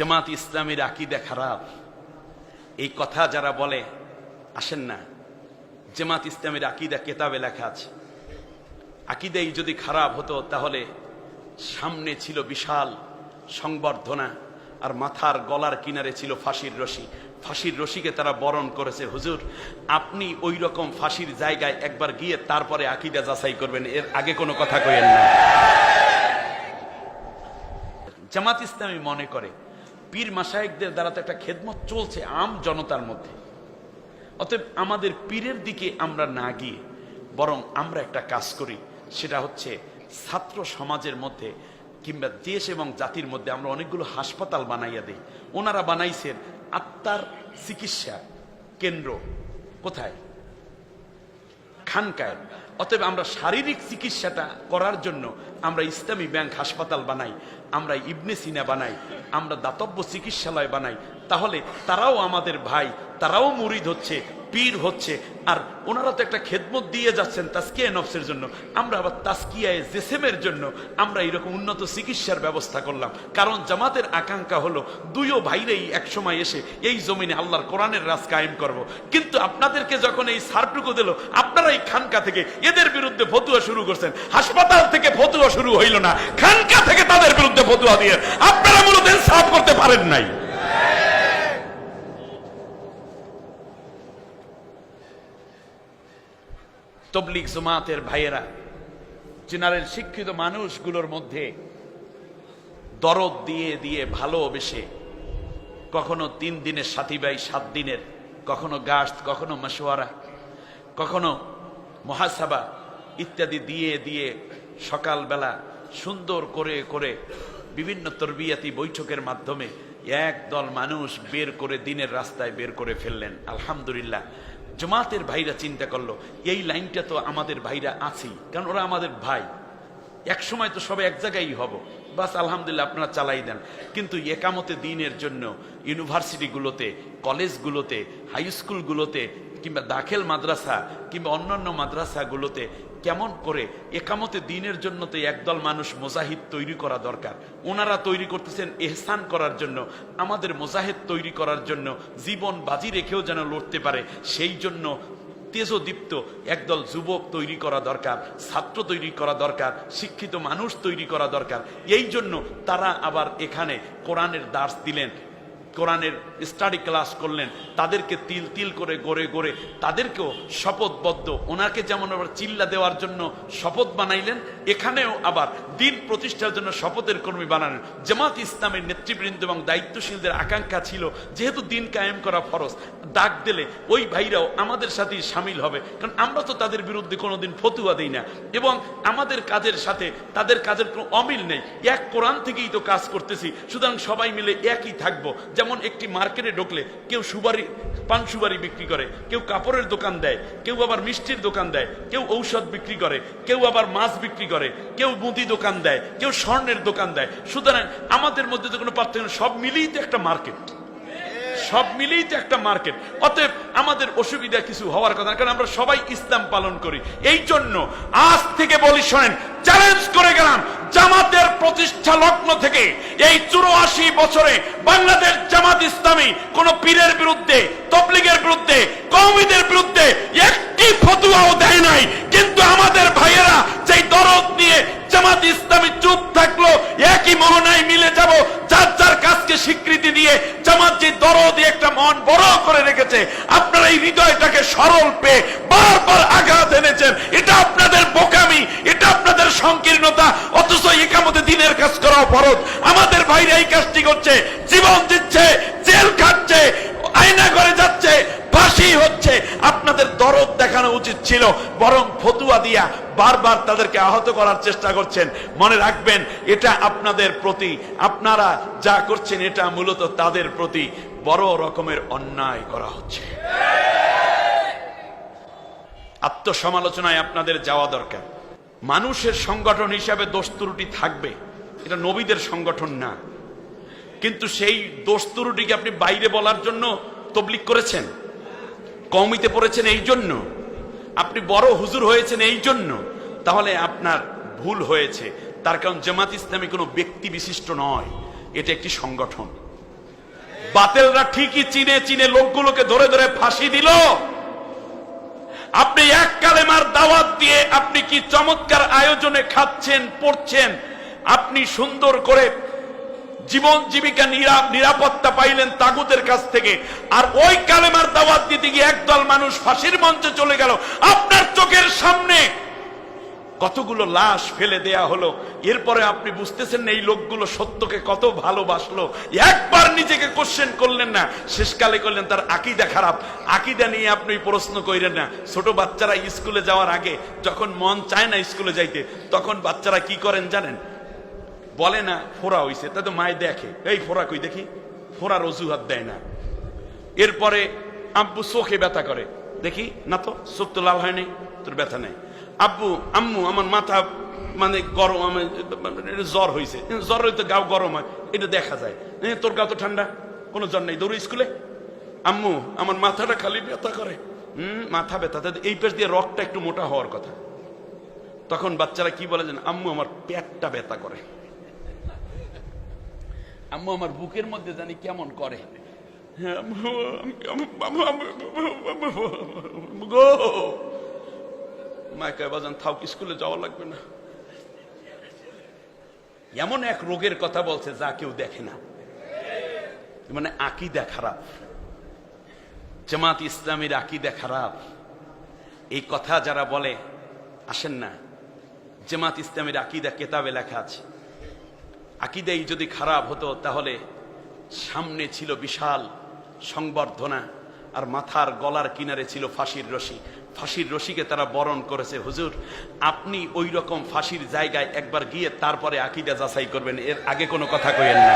জামাত ইসলামের আকিদা খারাপ। এই কথা যারা বলে, আসেন না। জামাত ইসলামের আকিদা কেতাবে লেখা আছে। আকিদাই যদি খারাপ হতো, তাহলে সামনে ছিল বিশাল সংবর্ধনা, আর মাথার গলার কিনারে ছিল ফাঁসির রশি। ফাঁসির রশিকে তারা বরণ করেছে। হুজুর, আপনি ওই রকম ফাঁসির জায়গায় একবার গিয়ে তারপরে আকিদা যাচাই করবেন, এর আগে কোনো কথা কইেন না। জামাত ইসলামী মনে করে পীর মাসায়েকদের দ্বারা তো একটা খেদমত চলছে আম জনতার মধ্যে। অতএব আমাদের পীরের দিকে আমরা না গিয়ে বরং আমরা একটা কাজ করি, সেটা হচ্ছে ছাত্র সমাজের মধ্যে কিংবা দেশ এবং জাতির মধ্যে আমরা অনেকগুলো হাসপাতাল বানাইয়া দিই। ওনারা বানাইছেন আত্মার চিকিৎসা কেন্দ্র। কোথায়? খানকায়। অতএব আমরা শারীরিক চিকিৎসাটা করার জন্য আমরা ইসলামী ব্যাংক হাসপাতাল বানাই, আমরা ইবনে সিনা বানাই আমরা দাতব্য চিকিৎসালয় বানাই তাহলে তারাও আমাদের ভাই তারাও মুরিদ হচ্ছে। পীর হচ্ছে। আর ওনারা তো একটা খেদমত দিয়ে যাচ্ছেন তাস্কিয়া নফসের জন্য। আমরা আবার তাস্কিয়ায় জেসেমের জন্য আমরা এরকম উন্নত চিকিৎসার ব্যবস্থা করলাম। কারণ জামাতের আকাঙ্ক্ষা হলো, দুইও ভাইরেই একসময় এসে এই জমিনে আল্লাহর কোরআনের রাজ কায়েম করব। কিন্তু আপনাদেরকে যখন এই সারটুকু দিল, আপনারা এই খানকা থেকে এদের বিরুদ্ধে ফতুয়া শুরু করছেন। হাসপাতাল থেকে ফতুয়া শুরু হইল না, খানকা থেকে তাদের বিরুদ্ধে ফতুয়া দিয়ে আপনারা মূলত সাফ করতে পারেন নাই। তবলিক জমাতের ভাইয়েরা, জেনারেল শিক্ষিত মানুষগুলোর মধ্যে দরদ দিয়ে দিয়ে ভালোবেসে কখনো তিন দিনের সাথী ভাই সাত দিনের, কখনো গাছ কখনো মশওয়ারা, কখনো মহাসাবা ইত্যাদি দিয়ে দিয়ে সকালবেলা সুন্দর করে করে বিভিন্ন তরবিয়াতি বৈঠকের মাধ্যমে একদল মানুষ বের করে দিনের রাস্তায় বের করে ফেললেন। আলহামদুলিল্লাহ জমাতের ভাইরা চিন্তা করল, এই লাইনটা তো আমাদের ভাইরা আছেই, কারণ ওরা আমাদের ভাই। এক সময় তো সবাই এক জায়গায় হব। বাস আলহামদুলিল্লাহ আপনারা চালাই দেন। কিন্তু একামতে দিনের জন্য ইউনিভার্সিটিগুলোতে, কলেজগুলোতে, হাই স্কুলগুলোতে কিংবা দাখেল মাদ্রাসা কিংবা অন্যান্য মাদ্রাসাগুলোতে কেমন করে একামতে দিনের জন্য তো একদল মানুষ মোজাহিদ তৈরি করা দরকার? ওনারা তৈরি করতেছেন এহসান করার জন্য, আমাদের মোজাহিদ তৈরি করার জন্য, জীবন বাজি রেখেও যেন লড়তে পারে, সেই জন্য তেজদীপ্ত একদল যুবক তৈরি করা দরকার, ছাত্র তৈরি করা দরকার, শিক্ষিত মানুষ তৈরি করা দরকার। এই জন্য তারা আবার এখানে কোরআনের দাস দিলেন। কোরআনের স্টাডি ক্লাস করলেন, তাদেরকে তিল তিল করে গড়ে গড়ে তাদেরকেও শপথবদ্ধ। ওনাকে যেমন আবার চিল্লা দেওয়ার জন্য শপথ বানাইলেন, এখানেও আবার দিন প্রতিষ্ঠার জন্য শপথের কর্মী বানালেন। জামাত ইসলামের নেতৃবৃন্দ এবং দায়িত্বশীলদের আকাঙ্ক্ষা ছিল, যেহেতু দিন কায়েম করা ফরজ, ডাক দিলে ওই ভাইরাও আমাদের সাথেই সামিল হবে। কারণ আমরা তো তাদের বিরুদ্ধে কোনোদিন ফতুয়া দিই না। এবং আমাদের কাজের সাথে তাদের কাজের কোনো অমিল নেই। এক কোরআন থেকেই তো কাজ করতেছি, সুতরাং সবাই মিলে একই থাকব। যেমন একটি মার্কেটে ঢুকলে কেউ সুবারি পান সুবারি বিক্রি করে, কেউ কাপড়ের দোকান দেয়, কেউ আবার মিষ্টির দোকান দেয়, কেউ ঔষধ বিক্রি করে, কেউ আবার মাছ বিক্রি করে, কেউ মুদি দোকান দেয়, কেউ স্বর্ণের দোকান দেয়। সুতরাং আমাদের মধ্যে তো কোনো পার্থক্য সব মিলিয়েই তো একটা মার্কেট। সব মিলেই তো একটা মার্কেট। অতএব আমাদের অসুবিধা কিছু হওয়ার কথা কারণ আমরা সবাই ইসলাম পালন করি। এই জন্য আজ থেকে বলি শোনেন চ্যালেঞ্জ করে গেলাম। জামাতের প্রতিষ্ঠা লগ্ন থেকে এই চুরাশি বছরে বাংলাদেশ জামাত ইসলামী কোন পীরের বিরুদ্ধে, তবলিগের বিরুদ্ধে কৌমিদের বিরুদ্ধে একটি ফতুয়াও দেয় নাই। কিন্তু আমাদের ভাইয়েরা যেই দরদ নিয়ে জামাত ইসলামী চুপ থাকল, একই মোহনায় মিলে যাব, যার যার কাজকে স্বীকৃতি দিয়ে জামাত যে দরদ একটা মন বড় করে রেখেছে, আপনারা এই হৃদয়টাকে সরল পেয়ে বারবার আঘাত এনেছেন। এটা আপনাদের বোকামি, এটা আপনাদের সংকীর্ণতা কাজ ফরজ। আমাদের ভাইরা এই কাজটি করছে, জীবন দিচ্ছে, জেল খাচ্ছে, আয়না করে যাচ্ছে, ফাঁসি হচ্ছে। আপনাদের দরদ দেখানো উচিত ছিল, বরং ফতুয়া দিয়া বারবার তাদেরকে আহত করার চেষ্টা করছেন। মনে রাখবেন, এটা আপনাদের প্রতি, আপনারা যা করছেন এটা মূলত তাদের প্রতি বড় রকমের অন্যায় করা হচ্ছে। আত্মসমালোচনায় আপনাদের যাওয়া দরকার। মানুষের সংগঠন হিসাবে দোষ ত্রুটি থাকবে। এটা নবীদের সংগঠন না। কিন্তু সেই দোষ ত্রুটিকে আপনি বাইরে বলার জন্য তবলিক করেছেন। কমিতে পড়েছেন এই জন্য। আপনি বড় হুজুর হয়েছেন এই জন্য। তাহলে আপনার ভুল হয়েছে। তার কারণ জামাত ইসলামী কোনো ব্যক্তি বিশিষ্ট নয়। এটা একটি সংগঠন। বাতেলরা ঠিকই চিনে চিনে লোকগুলোকে ধরে ধরে ফাঁসি দিল। আপনি এক কালেমার দাওয়াত দিয়ে আপনি কি চমৎকার আয়োজনে খাচ্ছেন, পড়ছেন আপনি সুন্দর করে জীবন জীবিকা নিরা- নিরাপত্তা পাইলেন তাগুতের কাছ থেকে। আর ওই কালেমার দাওয়াত দিতে গিয়ে একদল মানুষ ফাঁসির মঞ্চে চলে গেল। আপনার চোখের সামনে কতগুলো লাশ ফেলে দেয়া হলো। এরপরে আপনি বুঝতেছেন এই লোকগুলো সত্যকে কত ভালোবাসলো। একবার নিজেকে কোশ্চেন করলেন না, শেষকালে করলেন তার আকিদা খারাপ। আকিদা নিয়ে আপনি প্রশ্ন কইরেন না, ছোট বাচ্চারা স্কুলে যাওয়ার আগে যখন মন চায় না স্কুলে যাইতে, তখন বাচ্চারা কি করেন জানেন? বলে না ফোড়া হইছে, তা তো মায় দেখে। এই ফোড়া কই দেখি? ফোড়ার অজুহাত দেয় না। এরপরে আব্বু চোখে ব্যথা করে। দেখি, না তো, চোখ তো লাল হয়নি তোর ব্যথা নেই। আব্বু, আম্মু, আমার মাথা মানে গরম আমি এটা জ্বর হয়েছে জ্বর হইতে গাও গরম হয়, এটা দেখা যায়। তোর গা তো ঠান্ডা, কোনো জ্বর নেই, দৌড় স্কুলে? আম্মু, আমার মাথাটা খালি ব্যথা করে। হুম, মাথা ব্যথা। এই পেশ দিয়ে রক্তটা একটু মোটা হওয়ার কথা। তখন বাচ্চারা কি বলে জানেন আম্মু, আমার পেটটা ব্যথা করে। আম্মু আমার বুকের মধ্যে জানি কেমন করে। গো। বাজান, থাও, স্কুলে যাওয়া লাগবে না। এমন এক রোগের কথা বলছে যা কেউ দেখে না। মানে আকিদা খারাপ। জামাত ইসলামের আকিদা খারাপ। এই কথা যারা বলে, আসেন না। জামাত ইসলামের আকিদা কেতাবে লেখা আছে। আকিদাই যদি খারাপ হতো, তাহলে সামনে ছিল বিশাল সংবর্ধনা, আর মাথার গলার কিনারে ছিল ফাঁসির রশি। ফাঁসির রশিকে তারা বরণ করেছে। হুজুর, আপনি ওই রকম ফাঁসির জায়গায় একবার গিয়ে তারপরে আকিদা যাচাই করবেন, এর আগে কোনো কথা কইেন না।